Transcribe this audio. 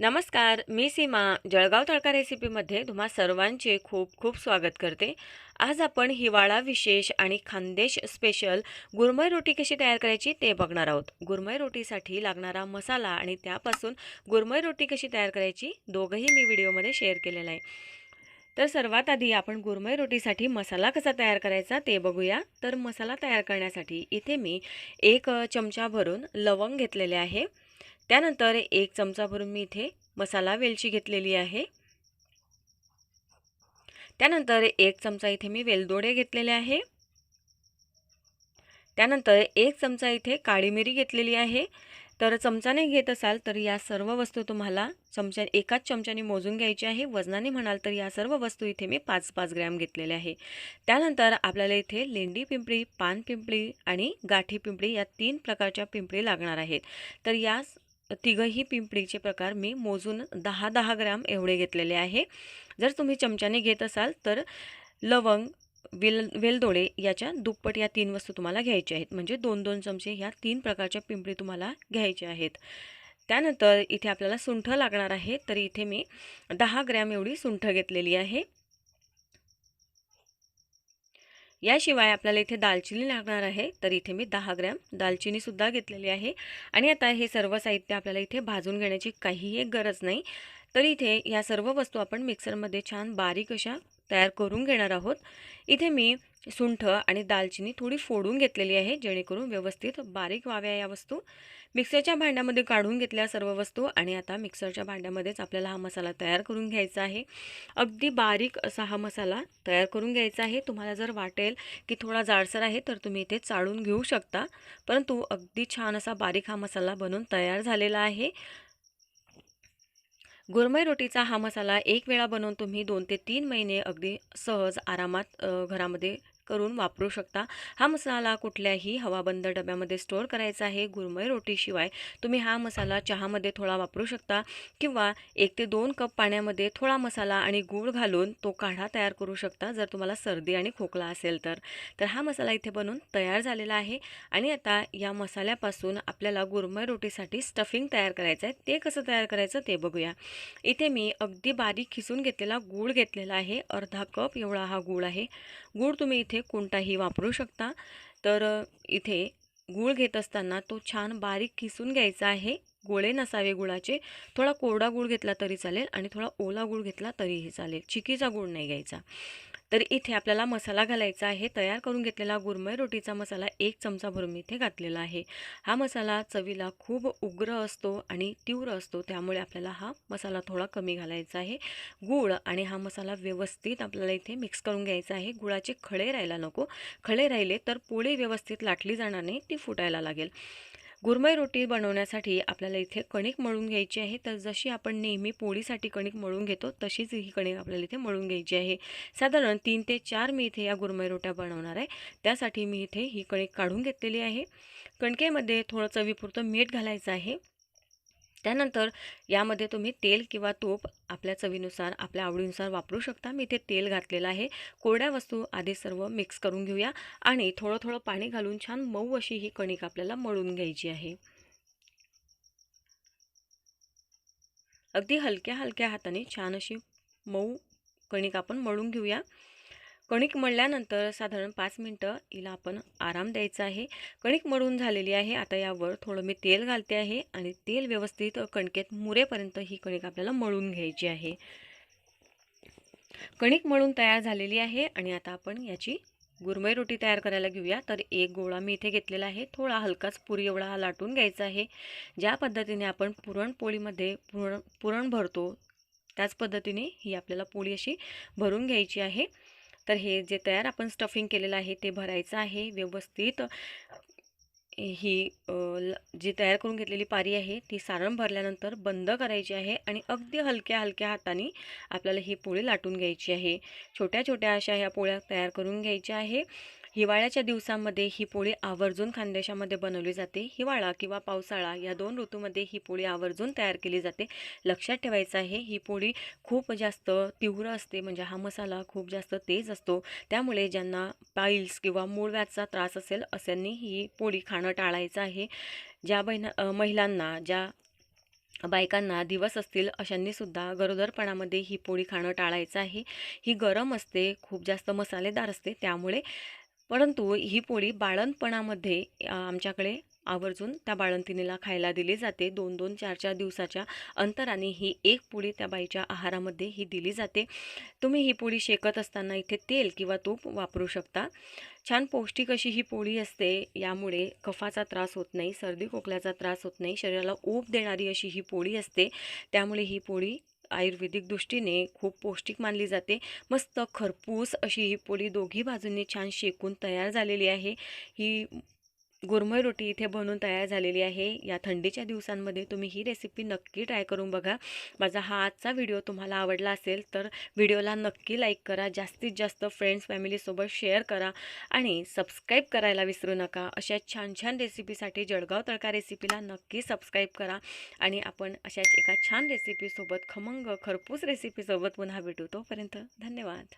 नमस्कार मी सीमा. जळगाव तडका रेसिपीमध्ये तुम्हा सर्वांचे खूप खूप स्वागत करते. आज आपण हिवाळा विशेष आणि खानदेश स्पेशल गुरमय रोटी कशी तयार करायची ते बघणार आहोत. गुरमय रोटीसाठी लागणारा मसाला आणि त्यापासून गुरमय रोटी कशी तयार करायची दोघंही मी व्हिडिओमध्ये शेअर केलेलं आहे. तर सर्वात आधी आपण गुरमय रोटीसाठी मसाला कसा तयार करायचा ते बघूया. तर मसाला तयार करण्यासाठी इथे मी एक चमचा भरून लवंग घेतलेले आहे. त्यानंतर एक चमचा भरून मी इथे मसाला वेलची घेतलेली आहे. त्यानंतर एक चमचा इथे मी वेलदोडे घेतलेले आहे. त्यानंतर एक चमचा इथे काळी मिरी घेतलेली आहे. तर चमचाने घेत असाल तर या सर्व वस्तू तुम्हाला चमच्या एकाच चमच्याने मोजून घ्यायची आहे. वजनाने म्हणाल तर या सर्व वस्तू इथे मी पाच पाच ग्रॅम घेतलेल्या आहे. त्यानंतर आपल्याला इथे लेंडी पिंपळी पान पिंपळी आणि गाठी पिंपळी या तीन प्रकारच्या पिंपळी लागणार आहेत. तर या तिघंही पिंपळीचे प्रकार मी मोजून दहा दहा ग्रॅम एवढे घेतलेले आहे. जर तुम्ही चमच्याने घेत असाल तर लवंग वेल वेलदोडे याच्या दुप्पट या तीन वस्तू तुम्हाला घ्यायच्या आहेत. म्हणजे दोन दोन चमचे ह्या तीन प्रकारच्या पिंपळी तुम्हाला घ्यायच्या आहेत. त्यानंतर इथे आपल्याला सुंठ लागणार आहे. तर इथे मी दहा ग्रॅम एवढी सुंठ घेतलेली आहे. याशिवाय आपल्याला इथे दालचिनी लागणार आहे. तर इथे मी दहा ग्रॅम दालचिनीसुद्धा घेतलेली आहे. आणि आता हे सर्व साहित्य आपल्याला इथे भाजून घेण्याची काहीही एक गरज नाही. तर इथे या सर्व वस्तू आपण मिक्सरमध्ये छान बारीक अशा तयार करून घेणार आहोत. इथे मी सुंठ आणि दालचिनी थोडी फोडून घेतलेली आहे जेणेकरून व्यवस्थित बारीक व्हाव्या या वस्तू. मिक्सरच्या भांड्यामध्ये काढून घेतल्या सर्व वस्तू आणि आता मिक्सरच्या भांड्यामध्येच आपल्याला हा मसाला तयार करून घ्यायचा आहे. अगदी बारीक असा हा मसाला तयार करून घ्यायचा आहे. तुम्हाला जर वाटेल की थोडा जाडसर आहे तर तुम्ही इथे चाळून घेऊ शकता. परंतु अगदी छान असा बारीक हा मसाला बनून तयार झालेला आहे. गुरमय रोटीचा हा मसाला एक वेळा बनवून तुम्ही दोन ते तीन महिने अगदी सहज आरामात घरामध्ये करून वापरू शकता. हा मसाला कुठल्याही हवाबंद डब्यामध्ये स्टोअर करायचा आहे. गुरमय रोटीशिवाय तुम्ही हा मसाला चहामध्ये थोडा वापरू शकता किंवा एक ते दोन कप पाण्यामध्ये थोडा मसाला आणि गूळ घालून तो काढा तयार करू शकता जर तुम्हाला सर्दी आणि खोकला असेल तर. तर हा मसाला इथे बनवून तयार झालेला आहे आणि आता या मसाल्यापासून आपल्याला गुरमय रोटीसाठी स्टफिंग तयार करायचं आहे ते कसं तयार करायचं ते बघूया. इथे मी अगदी बारीक खिसून घेतलेला गूळ घेतलेला आहे. अर्धा कप एवढा हा गूळ आहे. गूळ तुम्ही इथे इथे कोणताही वापरू शकता. तर इथे गूळ घेत असताना तो छान बारीक खिसून घ्यायचा आहे. गोळे नसावे गुळाचे. थोडा कोरडा गूळ घेतला तरी चालेल आणि थोडा ओला गूळ घेतला तरीही चालेल. चिकीचा गूळ नाही घ्यायचा. तर इथे आपल्याला मसाला घालायचा आहे. तयार करून घेतलेला गुरमय रोटीचा मसाला एक चमचा भरून मी इथे घातलेला आहे. हा मसाला चवीला खूप उग्र असतो आणि तीव्र असतो. त्यामुळे आपल्याला हा मसाला थोडा कमी घालायचा आहे. गूळ आणि हा मसाला व्यवस्थित आपल्याला इथे मिक्स करून घ्यायचा आहे. गुळाचे खळे राहायला नको. खळे राहिले तर पोळी व्यवस्थित लाटली जाणार नाही. ती फुटायला लागेल. गुरमय रोटी बनवण्यासाठी आपल्याला इथे कणिक मळून घ्यायची आहे. तर जशी आपण नेहमी पोळीसाठी कणिक मळून घेतो तशीच ही कणिक आपल्याला इथे मळून घ्यायची आहे. साधारण तीन ते चार मी इथे या गुरमय रोट्या बनवणार आहे. त्यासाठी मी इथे ही कणिक काढून घेतलेली आहे. कणकेमध्ये थोडं चवीपुरतं मीठ घालायचं आहे. त्यानंतर यामध्ये तुम्ही तेल किंवा तूप आपल्या चवीनुसार आपल्या आवडीनुसार वापरू शकता. मी इथे तेल घातलेलं आहे. कोरड्या वस्तू आधी सर्व मिक्स करून घेऊया आणि थोडं थोडं पाणी घालून छान मऊ अशी ही कणिक आपल्याला मळून घ्यायची आहे. अगदी हलक्या हलक्या हाताने छान अशी मऊ कणिक आपण मळून घेऊया. कणिक मळल्यानंतर साधारण पाच मिनटं हिला आपण आराम द्यायचा आहे. कणिक मळून झालेली आहे. आता यावर थोडं मी तेल घालते आहे आणि तेल व्यवस्थित कणकेत मुरेपर्यंत ही कणिक आपल्याला मळून घ्यायची आहे. कणिक मळून तयार झालेली आहे आणि आता आपण याची गुरमय रोटी तयार करायला घेऊया. तर एक गोळा मी इथे घेतलेला आहे. थोडा हलकाच पुरी एवढा हा लाटून घ्यायचा आहे. ज्या पद्धतीने आपण पुरणपोळीमध्ये पुरण पुरण भरतो त्याच पद्धतीने ही आपल्याला पोळी अशी भरून घ्यायची आहे. तर हे जे तयार आपण स्टफिंग केलेलं आहे ते भरायचं आहे. व्यवस्थित ही ल- जी तयार करून घेतलेली पारी आहे ती सारण भरल्यानंतर बंद करायची आहे आणि अगदी हलक्या हलक्या हाताने आपल्याला ही पोळी लाटून घ्यायची आहे. छोट्या छोट्या अशा ह्या पोळ्या तयार करून घ्यायच्या आहे. हिवाळ्याच्या दिवसांमध्ये ही पोळी आवर्जून खानदेशामध्ये बनवली जाते. हिवाळा किंवा पावसाळा या दोन ऋतूमध्ये ही पोळी आवर्जून तयार केली जाते. लक्षात ठेवायचं आहे ही पोळी खूप जास्त तीव्र असते म्हणजे हा मसाला खूप जास्त तेज असतो. त्यामुळे ज्यांना पाईल्स किंवा मूळव्याचा त्रास असेल अशांनी ही पोळी खाणं टाळायचं आहे. ज्या बहिणा महिलांना ज्या बायकांना दिवस असतील अशांनीसुद्धा गरोदरपणामध्ये ही पोळी खाणं टाळायचं आहे. ही गरम असते खूप जास्त मसालेदार असते त्यामुळे परंतु ही पोळी बाळंतपणामध्ये आमच्याकडे आवर्जून त्या बाळंतिणीला खायला दिली जाते. दोन दोन चार चार दिवसाच्या अंतराने ही एक पोळी त्या बाईच्या आहारामध्ये ही दिली जाते. तुम्ही ही पोळी शेकत असताना इथे तेल किंवा तूप वापरू शकता. छान पौष्टिक अशी ही पोळी असते. यामुळे कफाचा त्रास होत नाही सर्दी खोकल्याचा त्रास होत नाही शरीराला ऊब देणारी अशी ही पोळी असते. त्यामुळे ही पोळी आयुर्वेदिक दृष्टीने खूप पौष्टिक मानली जाते. मस्त खरपूस अशी ही पोळी दोघी बाजूंनी छान शेकून तयार झालेली आहे. ही गुरमय रोटी इथे बनवून तयार झालेली आहे. या थंडीच्या दिवसांमध्ये तुम्ही ही रेसिपी नक्की ट्राय करून बघा. माझा हा आजचा व्हिडिओ तुम्हाला आवडला असेल तर व्हिडिओला नक्की लाईक करा. जास्तीत जास्त फ्रेंड्स फॅमिलीसोबत शेअर करा. आणि सबस्क्राईब करायला विसरू नका. अशा छान छान रेसिपीसाठी जळगाव तडका रेसिपीला नक्की सबस्क्राईब करा. आणि आपण अशाच एका छान रेसिपीसोबत खमंग खरपूस रेसिपीसोबत पुन्हा भेटू. तोपर्यंत धन्यवाद.